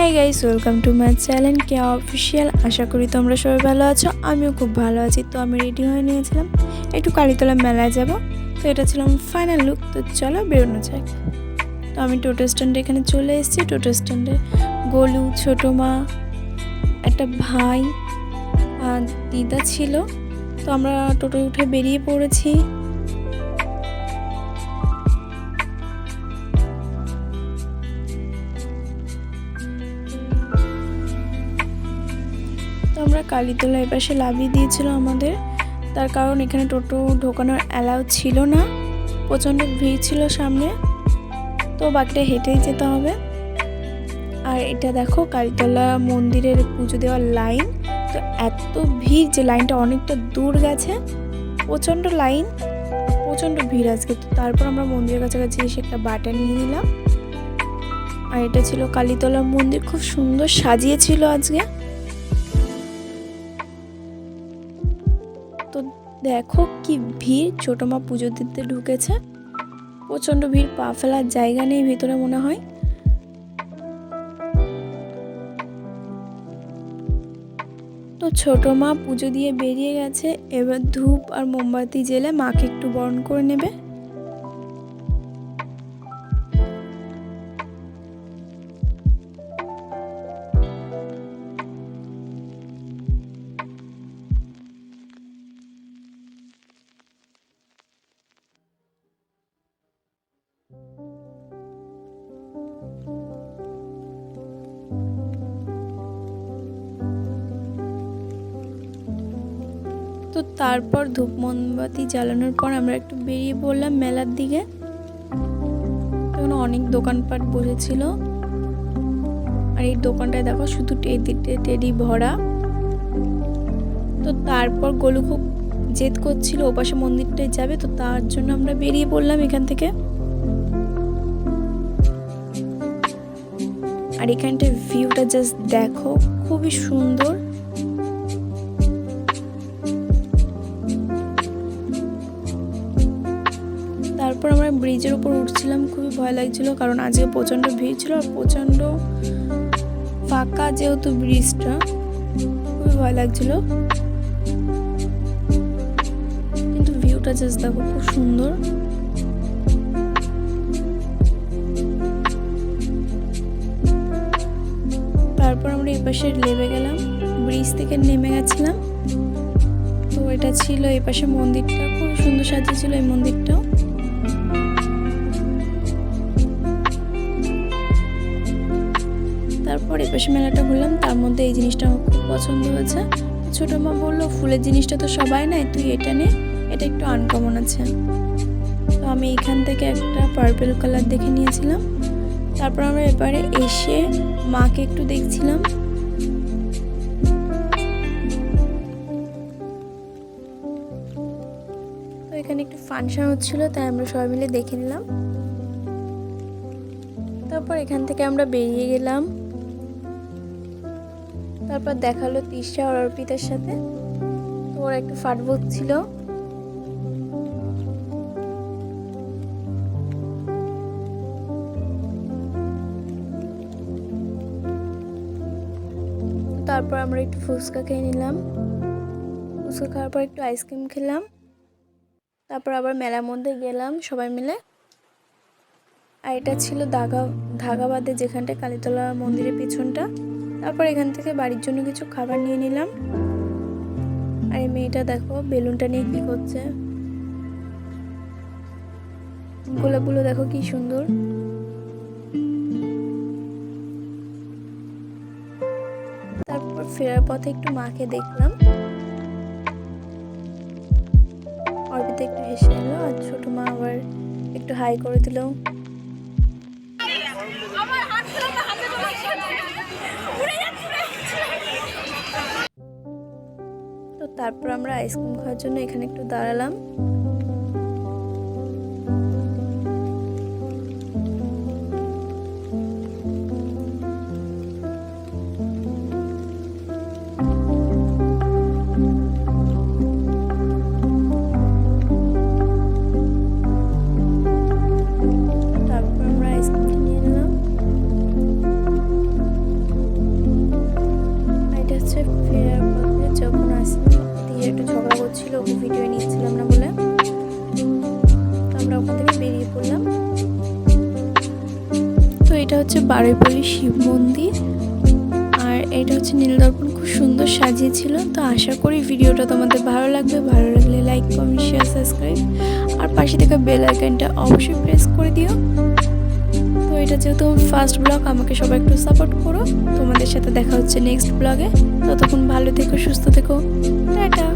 হ্যাঁ guys welcome to my channel K official আশা করি তোমরা সবাই ভালো আছো, আমিও খুব ভালো আছি। তো আমি রেডি হয়ে নিয়েছিলাম একটু কালীতলা মেলায় যাব। তো এটা ছিল আমার ফাইনাল লুক তো চলো বেরোনো যাক। তো আমি টোটো স্ট্যান্ডে এখানে চলে এসেছি। টোটো স্ট্যান্ডে গোলু, ছোটো মা, একটা ভাই দিদা ছিল। তো আমরা টোটো উঠে বেরিয়ে পড়েছি। আমরা কালীতলা এপাশে লাভিয়ে দিয়েছিল আমাদের। তার কারণ এখানে টোটো ঢোকানোর অ্যালাউ ছিল না। প্রচণ্ড ভিড় ছিল সামনে। তো বাকিটা হেঁটেই যেতে হবে। আর এটা দেখো, কালীতলা মন্দিরের পুজো দেওয়ার লাইন। তো এত ভিড় যে লাইনটা অনেকটা দূর গেছে। প্রচণ্ড লাইন, প্রচণ্ড ভিড় আজকে। তো তারপর আমরা মন্দিরের কাছাকাছি এসে একটা বাটা নিয়ে নিলাম। আর এটা ছিল কালীতলা মন্দির। খুব সুন্দর সাজিয়েছিল আজকে। তো দেখো কি ভিড়। ছোটো মা পুজো দিতে ঢুকেছে। প্রচণ্ড ভিড়, পা ফেলার জায়গা নেই ভিতরে মনে হয়। তো ছোট মা পুজো দিয়ে বেরিয়ে গেছে। এবার ধূপ আর মোমবাতি জেলে মাকে একটু বরণ করে নেবে। তো তারপর ধূপ মোমবাতি জ্বালানোর পর আমরা একটু বেরিয়ে পড়লাম মেলার দিকে। তখন অনেক দোকানপাট বসেছিল। আর এই দোকানটায় দেখো শুধু টেডি ভরা। তো তারপর গোলু খুব জেদ করছিল ওপাশে মন্দিরটায় যাবে, তো তার জন্য আমরা বেরিয়ে পড়লাম এখান থেকে। আর এখানটার ভিউটা জাস্ট দেখো, খুবই সুন্দর। ব্রিজের উপর উঠছিলাম, খুবই ভয় লাগছিল কারণ আজকে প্রচণ্ড ভিড় ছিল আর প্রচণ্ড ফাঁকা যেহেতু ব্রিজটা, খুবই ভয় লাগছিল। কিন্তু ভিউটা জাস্ট দেখো খুব সুন্দর। তারপর আমরা এই পাশে নেমে গেলাম, ব্রিজ থেকে নেমে গেছিলাম। তো এটা ছিল এই পাশে মন্দিরটা, খুব সুন্দর সাজিয়েছিল এই মন্দিরটাও তারপর এপাশে মেলাটা ঘুরলাম, তার মধ্যে এই জিনিসটা আমার খুব পছন্দ হয়েছে। ছোটো মা বলল, ফুলের জিনিসটা তো সবাই নেয়, তুই এটা নে, এটা একটু আনকমন আছে। তো আমি এখান থেকে একটা পার্পেল কালার দেখে নিয়েছিলাম। তারপর আমরা এবারে এসে মাকে একটু দেখছিলাম। তো এখানে একটু ফাংশন হচ্ছিল, তাই আমরা সবাই মিলে দেখে নিলাম। তারপর এখান থেকে আমরা বেরিয়ে গেলাম। তারপর দেখাল তিশা আর অর্পিতার সাথে। ওরা একটু ফাটবুক ছিল। তারপর আমরা একটু ফুচকা খেয়ে নিলাম। ফুচকা খাওয়ার পর একটু আইসক্রিম খেলাম। তারপর আবার মেলার মধ্যে গেলাম সবাই মিলে। আর এটা ছিল দাগা ধাগাবাদে যেখানটা কালীতলা মন্দিরের পিছনটা। তারপর এখান থেকে বাড়ির জন্য কিছু খাবার নিয়ে নিলাম। আর এই মেয়েটা দেখো, বেলুনটা নিয়ে কি করছে। গোলাপগুলো দেখো কি সুন্দর। তারপর ফেরার পথে একটু মাকে দেখলাম। অর্পিতে একটু হেসে এলো, আর ছোট মা আবার একটু হাই করে দিল। তো তারপর আমরা আইসক্রিম খাওয়ার জন্য এখানে একটু দাঁড়ালাম। হচ্ছে বারুইপল্লী শিব মন্দির। আর এটা হচ্ছে নীলদর্পণ খুব সুন্দর সাজিয়েছিল। তো আশা করি ভিডিওটা তোমাদের ভালো লাগবে। ভালো লাগলে লাইক কমেন্ট শেয়ার সাবস্ক্রাইব আর পাশে থেকে বেল আইকনটা অবশ্যই প্রেস করে দিও। তো এটা যেহেতু ফার্স্ট ব্লগ আমাকে সবাই একটু সাপোর্ট করো। তোমাদের সাথে দেখা হচ্ছে নেক্সট ব্লগে ততক্ষণ ভালো থেকো, সুস্থ থেকো। টাটা।